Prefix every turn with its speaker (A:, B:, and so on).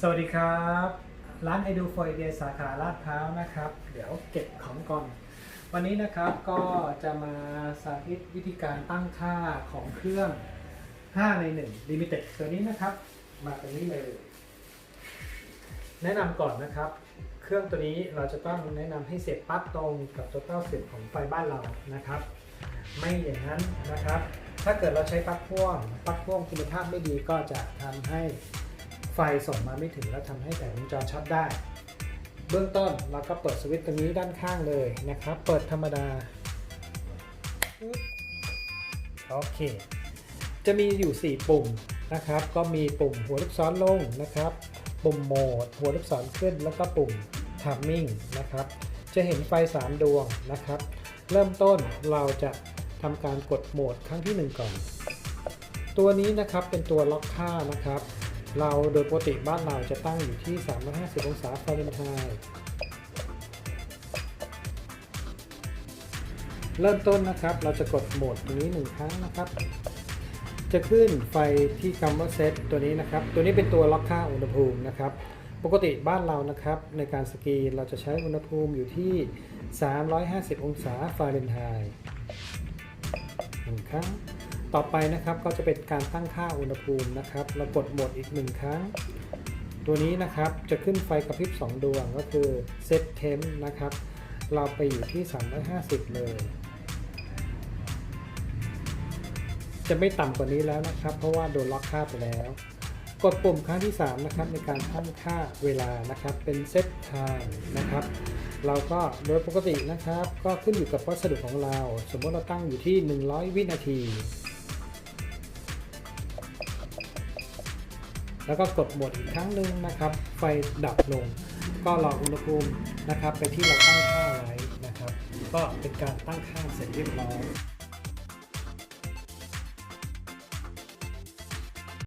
A: สวัสดีครับ ร้านไอดูฟอยเดียสาขาลาดพร้าวนะครับ เดี๋ยวเก็บของก่อน วันนี้นะครับก็จะมาสาธิตวิธีการตั้งค่าของเครื่อง 5 ใน 1 Limited ตัวนี้นะครับ มาตรงนี้เลย แนะนำก่อนนะครับ เครื่องตัวนี้เราจะต้องแนะนำให้เสียบปลั๊กตรงกับตัวเต้าเสียบของไฟบ้านเรานะครับ ไม่อย่างนั้นนะครับ ถ้าเกิดเราใช้ปลั๊กพ่วงปลั๊กพ่วงคุณภาพไม่ดีก็จะทำให้ ไฟส่งมาไม่ถึงแล้วทำให้แต่วงจรช็อตได้ เบื้องต้นเราก็เปิดสวิตช์ตรงนี้ด้านข้างเลยนะครับ เปิดธรรมดาโอเค จะมีอยู่ 4 ปุ่มนะครับ ก็มีปุ่มหัวลูกศรลงนะครับ ปุ่มโหมด หัวลูกศรขึ้น แล้วก็ปุ่ม timing นะครับ จะเห็นไฟ 3 ดวงนะครับ เริ่มต้นเราจะทำการกดโหมดครั้งที่ 1 ก่อน ตัวนี้นะครับเป็นตัวล็อกค่านะครับ เราโดยปกติบ้านเราจะตั้งอยู่ที่ 350 องศาฟาเรนไฮต์เริ่มต้นนะครับเราจะกดโหมดตรงนี้ 1 ครั้งนะครับ จะขึ้นไฟที่คำว่าเซตตัวนี้นะครับ ตัวนี้เป็นตัวล็อกค่าอุณหภูมินะครับ ปกติบ้านเรานะครับ ในการสกีเราจะใช้อุณหภูมิอยู่ที่ 350 องศาฟาเรนไฮต์หนึ่งครั้ง ต่อไปนะครับก็จะเป็นการตั้งค่าอุณหภูมินะครับ เรากดโหมดอีกหนึ่งครั้ง ตัวนี้นะครับจะขึ้นไฟกระพริบ 2 ดวงก็คือ Set Temp นะครับ เราไปอยู่ที่ 350 เลย จะไม่ต่ำกว่านี้แล้วนะครับ เพราะว่าโดนล็อกค่าไปแล้ว กดปุ่มครั้งที่ 3 นะครับในการตั้งค่าเวลานะครับเป็น Set Time นะครับเราก็โดยปกตินะครับ ก็ขึ้นอยู่กับวัสดุของเรา สมมติเราตั้งอยู่ที่ 100 วินาที แล้วก็กดโหมดอีกครั้งหนึ่งนะครับ ไฟดับลง ก็รออุณหภูมินะครับ ไปที่เราตั้งค่าไว้นะครับ ก็เป็นการตั้งค่าเสร็จเรียบร้อย